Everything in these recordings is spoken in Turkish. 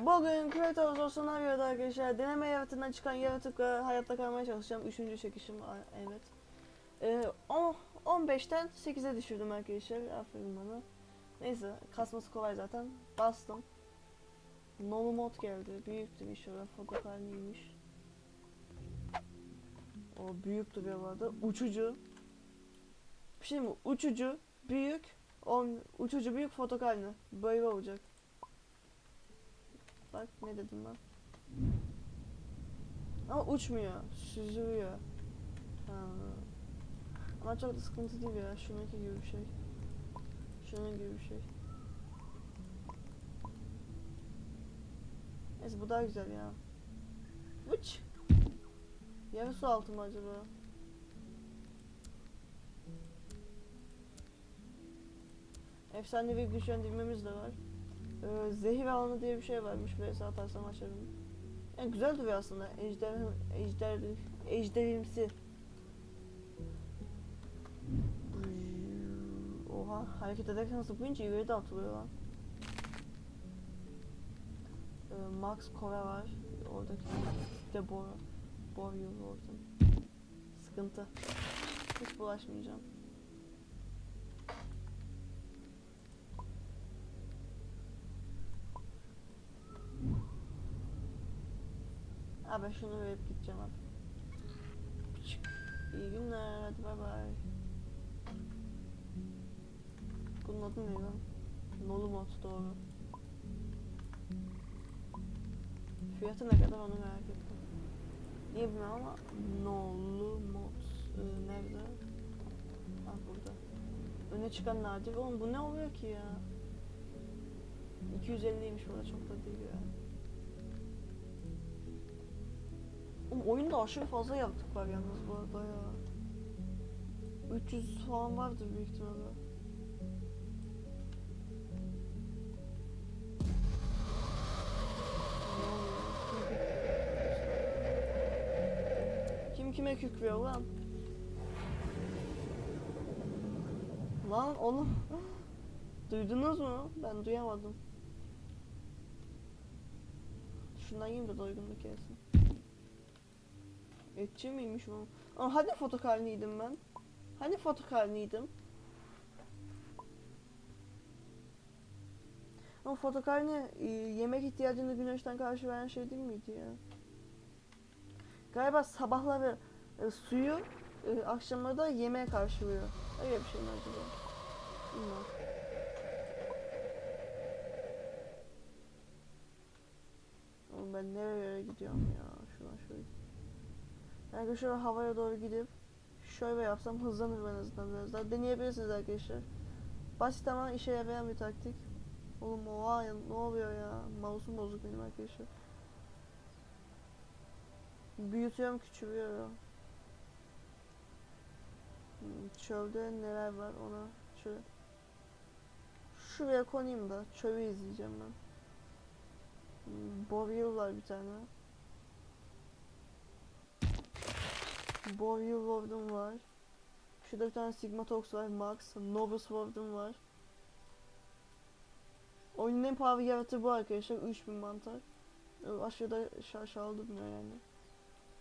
Bugün Kratos o senaryoda arkadaşlar deneme yaratığından çıkan yaratıkla hayatta kalmaya çalışacağım. Üçüncü çekişim evet. Ee, on- 15'ten 8'e düşürdüm arkadaşlar. Aferin bana. Neyse kasması kolay zaten. Bastım. Novo mod geldi. Büyüktü inşallah. Fotokarniymiş. O büyük duruyor bu arada. Uçucu. Bir şey mi? Uçucu, büyük, on, uçucu büyük fotokarni. Böyle olacak. Bak ne dedim ben. Ama uçmuyor. Süzülüyor. Ha. Ama çok da sıkıntı değil ya. Şununki gibi bir şey. Şunun gibi bir şey. Neyse bu daha güzel ya. Uç. Yarı su altı mı acaba? Efsanevi güçlendirmemiz de var. Ee, zehir alanı diye bir şey varmış. VS atarsam açarım. Yani güzel duruyor aslında. Ejder, ejder, ejderimsi. Oha hareket ederken zıplayınca ileri de atılıyor lan. Ee, Max Kora var. Oradaki de Bora. Boruyor oradan. Sıkıntı. Hiç bulaşmayacağım. Abi şunu verip gideceğim abi. İyi günler hadi bay bay. Bunun adı ne lan? Nolu mod doğru. Fiyatı ne kadar onu merak ettim. Niye bilmem ama Nolu mod ee, nerede? Ha burada. Öne çıkan nadir. Oğlum bu ne oluyor ki ya? 250'ymiş burada çok da değil ya. Oğlum oyunda aşırı fazla yaptık var yalnız bu arada ya. 300 falan vardır büyük ihtimalle. Kim kime kükrüyor lan? Lan oğlum. Duydunuz mu? Ben duyamadım. Şundan yiyeyim de doygunluk gelsin. Etçi miymiş bu? Ama hani fotokarniydim ben? Hani fotokarniydim? Ama fotokarni e, yemek ihtiyacını güneşten karşı veren şey değil miydi ya? Galiba sabahları e, suyu, e, akşamları da yemeğe karşılıyor. Öyle bir şey mi acaba? Bilmiyorum. Ben nereye gidiyorum ya? Şuradan şöyle. Şöyle havaya doğru gidip şöyle yapsam hızlanır en azından biraz daha. Deneyebilirsiniz arkadaşlar. Basit ama işe yarayan bir taktik. Oğlum oha ya, ne oluyor ya? Mouse'um bozuk benim arkadaşlar. Büyütüyorum küçülüyor. Hmm, Çölde neler var ona şöyle. Şuraya konayım da çölü izleyeceğim ben. Hmm, Boreal bir tane. Boreal Warden var. Şurada bir tane Sigmatox var, Max. Novus Warden var. Oyunun en pahalı yaratığı bu arkadaşlar. 3000 mantar. Aşağıda şaşalı durmuyor yani.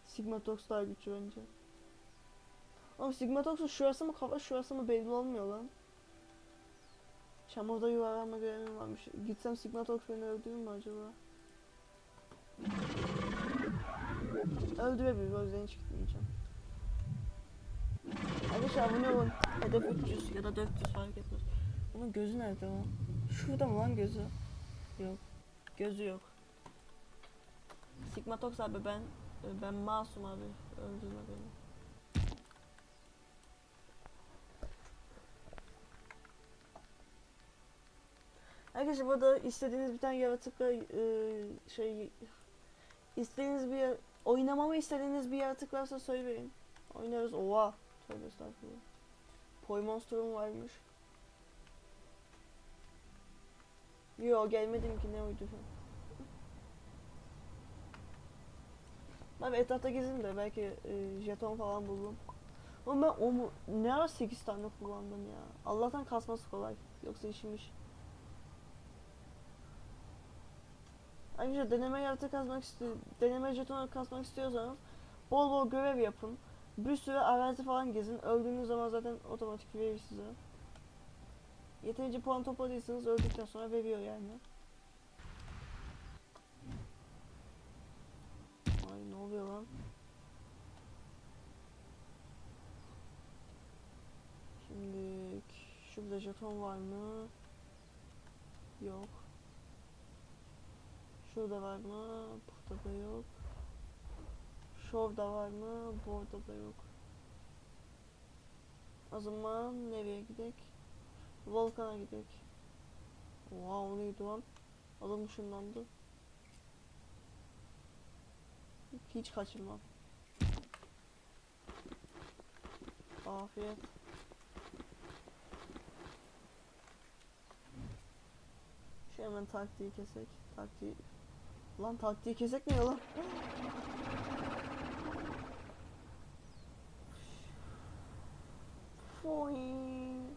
Sigmatox daha güçlü bence. Ama Sigmatox'un şurası mı kafa şurası mı belli olmuyor lan. Çamurda yuvarlanma görevim varmış. Gitsem Sigmatox beni öldürür mü acaba? Öldürebilir o yüzden hiç gitmeyeceğim. Arkadaşlar abone olun. Hedef 300 ya da 400 fark etmez. Bunun gözü nerede lan? Şurada mı lan gözü? Yok. Gözü yok. Sigmatox abi ben ben masum abi. Öldürme beni. Arkadaşlar burada istediğiniz bir tane yaratıkla e, şey istediğiniz bir oynamamı istediğiniz bir yaratık varsa söyleyin. Oynarız. Oha. Tövbe estağfurullah. Toy Monster'um varmış. Yo gelmedim ki ne uydu. Ben etrafta gezeyim de belki e, jeton falan bulurum. Ama ben o mu, ne ara 8 tane kullandım ya. Allah'tan kasması kolay. Yoksa işim iş. Ayrıca deneme yaratık kazmak istiyor, deneme jetonu kazmak istiyorsanız bol bol görev yapın. Bir süre arazi falan gezin. Öldüğünüz zaman zaten otomatik verir size. Yeterince puan topladıysanız öldükten sonra veriyor yani. Ay ne oluyor lan? Şimdi şurada jeton var mı? Yok. Şurada var mı? Burada da yok. Şurada var mı? Burada da yok. O zaman nereye gidek? Volkan'a gidek. O neydi lan? Adam ışınlandı. Hiç kaçırmam. Afiyet. Şu hemen taktiği kesek. Taktiği... Lan taktiği kesek ne ya lan? Foing.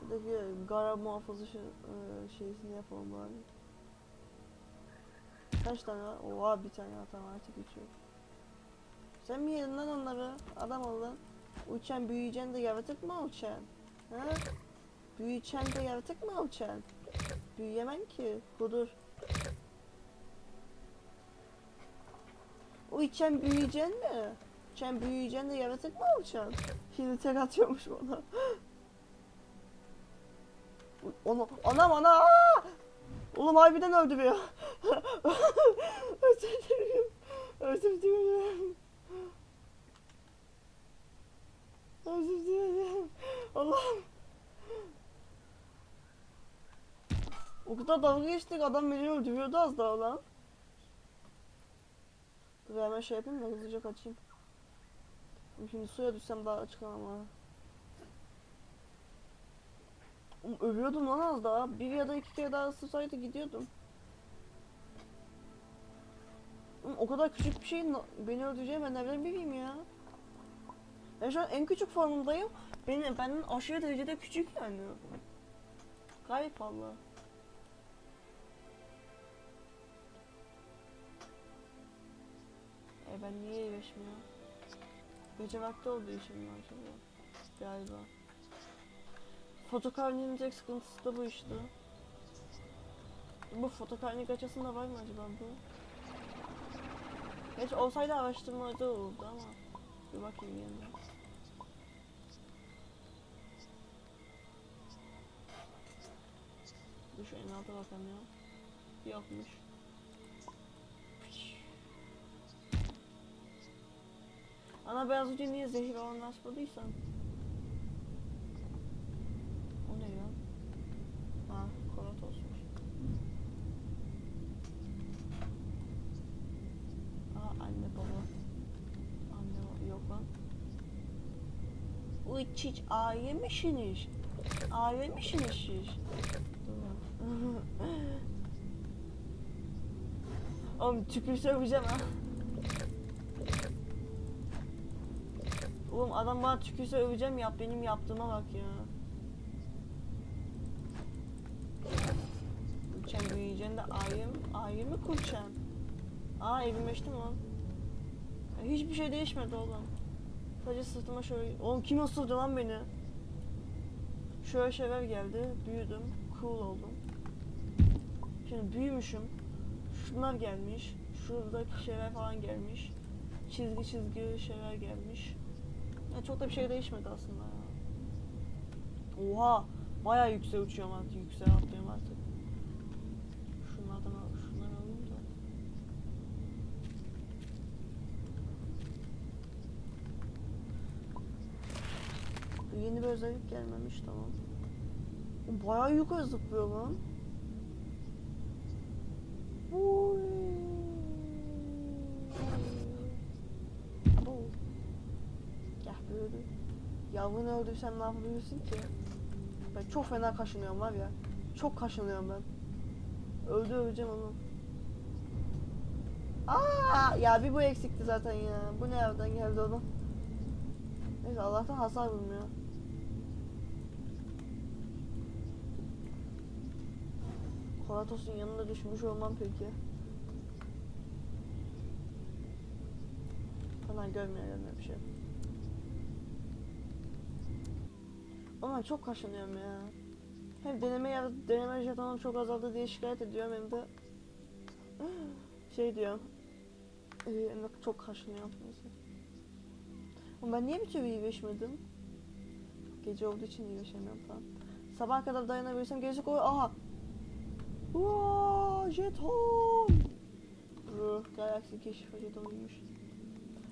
Şuradaki gara muhafızı şey, e, şeysini yapalım bari. Kaç tane var? Oha bir tane var artık geçiyor. Sen mi yedin lan onları? Adam ol. Uçan büyüyeceksin de yaratık mı olacaksın? Ha? Büyüyeceksin de yaratık mı olacaksın? Büyüyemem ki. Budur. O içen büyüyeceksin de. Sen büyüyeceksin de yaratık mı olacaksın? Şimdi tek atıyormuş bana. Onu, anam ana! Oğlum harbiden öldürüyor. O kadar dalga geçtik adam beni öldürüyordu az daha lan. Dur hemen şey yapayım da hızlıca kaçayım. Şimdi suya düşsem daha çıkamam ha. Ölüyordum lan az daha. Bir ya da iki kere daha ısırsaydı gidiyordum. O kadar küçük bir şeyin beni öldüreceğini ben nereden bileyim ya. Ben şu an en küçük formundayım. Benim benden aşırı derecede küçük yani. Gayet valla. E ben niye iyileşmiyorum? Gece vakti olduğu için mi acaba? Galiba. Fotokarnenin tek sıkıntısı da bu işte. Bu fotokarne gaçasında var mı acaba bu? Geç olsaydı araştırmacı olurdu ama. Bir bakayım yanına. Dur şu en alta bakalım ya. Yokmuş. Ana ben az önce niye zehir olan açmadıysam? O ne ya? Ha, kolatosmuş. Aa anne baba. Anne yok lan. Uy çiç ayemişsiniz. Ayemişsiniz siz. Dur lan. Oğlum tükürse öpeceğim ha. Oğlum adam bana tükürse öveceğim yap benim yaptığıma bak ya. Uçan büyüyeceksin de ayım, ayı mı kurçan? Aa evimleştim lan. Ya Hiçbir şey değişmedi oğlum. Sadece sırtıma şöyle... Oğlum kim ısırdı lan beni? Şöyle şeyler geldi, büyüdüm, cool oldum. Şimdi büyümüşüm. Şunlar gelmiş. Şuradaki şeyler falan gelmiş. Çizgi çizgi şeyler gelmiş. Ya çok da bir şey değişmedi aslında ya. Oha! Bayağı yüksek uçuyorum artık, yüksek atlıyorum artık. Şunlardan al, şunları alayım da. Yeni bir özellik gelmemiş tamam. Bayağı yukarı zıplıyor lan. Yavrunu öldürsen ne yapabilirsin ki? Ben çok fena kaşınıyorum var ya. Çok kaşınıyorum ben. Öldü öleceğim onu. Aa ya bir bu eksikti zaten ya. Bu nereden geldi oğlum? Neyse Allah'tan hasar vurmuyor. Koratos'un yanında düşmüş olmam peki. Falan görmüyor görmüyor bir şey. Ama çok kaşınıyorum ya. Hem deneme ya deneme jetonum çok azaldı diye şikayet ediyorum hem de şey diyorum. Ee, çok kaşınıyorum. Ama ben niye bir türlü iyileşmedim? Gece olduğu için iyileşemiyorum falan. Sabah kadar dayanabilirsem gerisi koy. Aha! Uaa, jeton! Ruh, Galaxy keşif jetonuymuş.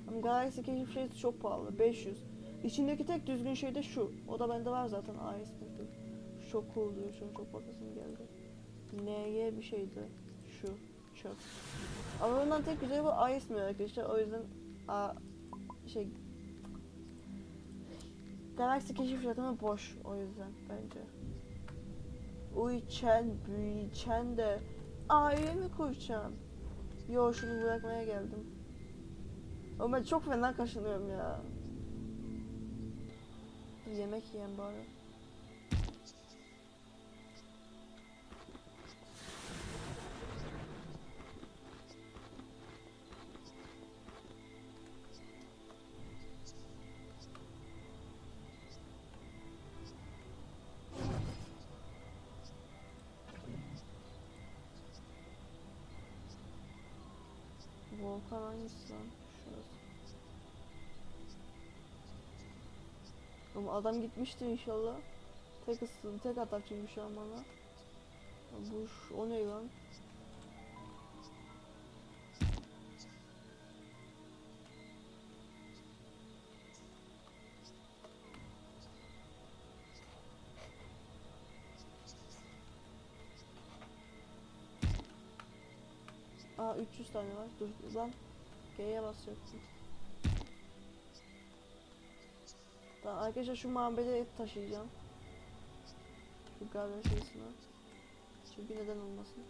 Ama Galaxy keşif şeysi çok pahalı. 500. İçindeki tek düzgün şey de şu. O da bende var zaten. Spectre. Şu çok cool. Şunu çok bakasım geldi. N'ye bir şeydi. Şu. Çöp. Ama bundan tek güzeli bu Ice mi arkadaşlar? O yüzden a, şey Galaxy keşif jetonu boş o yüzden bence. Uyuçen, büyüyeceksin de aile mi kuracaksın? Yo şunu bırakmaya geldim. Ama ben çok fena kaşınıyorum ya. Yemek yiyen bari. Volkan hangisi lan? Ama adam gitmişti inşallah. Tek ısın, tek atak çünkü şu an bana. Bu o ne lan? Aa 300 tane var. Dur lan. G'ye basacaktım. Arkadaşlar şu mabede taşıyacağım. Şu garden şeysine. Çünkü neden olmasın.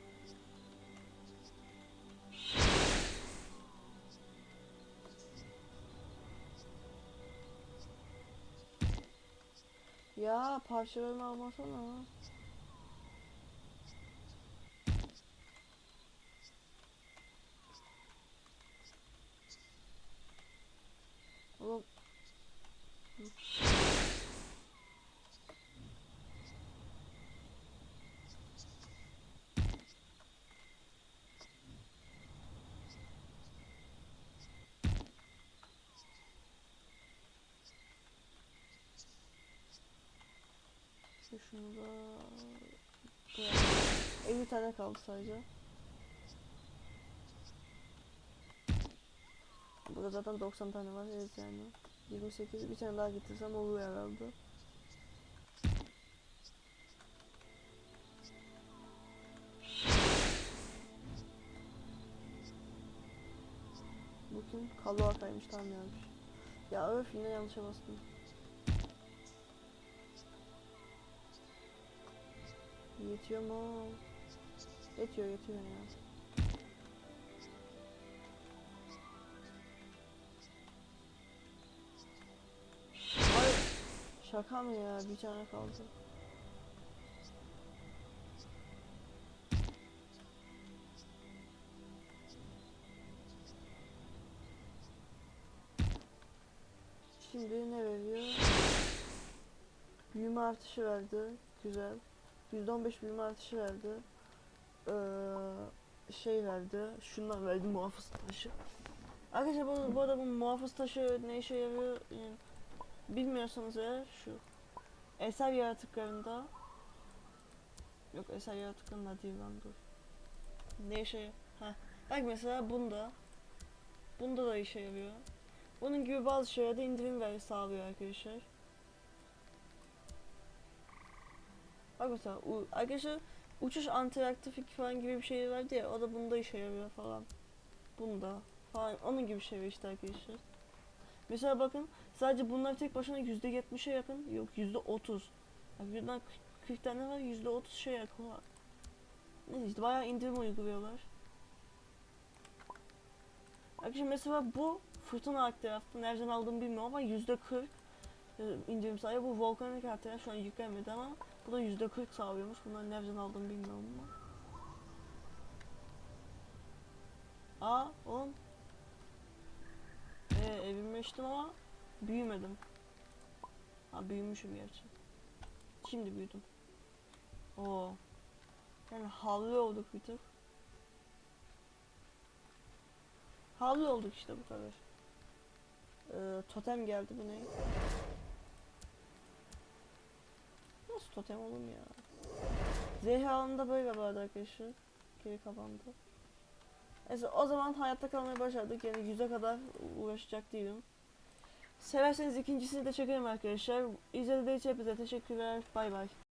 Ya parçalarını almasana. Oğlum. İşte şunu da koyalım. 50 tane kaldı sadece. Burada zaten 90 tane var evet yani. 28 bir tane daha getirsem olur herhalde. Bu kim? Kaluaka'ymış tamam yazmış. Ya öf yine yanlışa bastım. Yetiyor mu? Yetiyor yetiyor ya. Ay şaka mı ya bir tane kaldı. Şimdi ne veriyor? Büyüme artışı verdi. Güzel. %15 büyüme artışı verdi. Ee, şey verdi. Şundan verdi muhafız taşı. Arkadaşlar bu, bu arada bu muhafız taşı ne işe yarıyor yani bilmiyorsanız eğer şu eser yaratıklarında yok eser yaratıklarında değil lan dur. Ne işe ha bak mesela bunda bunda da işe yarıyor. Bunun gibi bazı şeylerde indirim ver sağlıyor arkadaşlar. Bak u- arkadaşlar uçuş interaktiflik falan gibi bir şey vardı ya o da bunda işe yarıyor falan. Bunda falan onun gibi şey işte arkadaşlar. Mesela bakın sadece bunlar tek başına yüzde yetmişe yakın yok yüzde otuz. Birden 40 tane var yüzde otuz şey yakın var. Neyse işte bayağı indirim uyguluyorlar. Arkadaşlar mesela bu fırtına alt tarafta nereden aldığımı bilmiyorum ama yüzde kırk. e, indirim sayı. Bu volkanik haritalar şu an yüklenmedi ama bu da yüzde 40 sağlıyormuş. Bunları nereden aldım bilmiyorum ama. Aa oğlum. Ee, evime içtim ama büyümedim. Ha büyümüşüm gerçi. Şimdi büyüdüm. Oo. Yani havlu olduk bir tık. Havlu olduk işte bu kadar. Ee, totem geldi bu ne? Totem oğlum ya? Zehra da böyle vardı arkadaşlar. Geri kapandı. Neyse o zaman hayatta kalmayı başardık. Yani yüze kadar uğraşacak değilim. Severseniz ikincisini de çekerim arkadaşlar. İzlediğiniz için hepinize teşekkürler. Bay bay.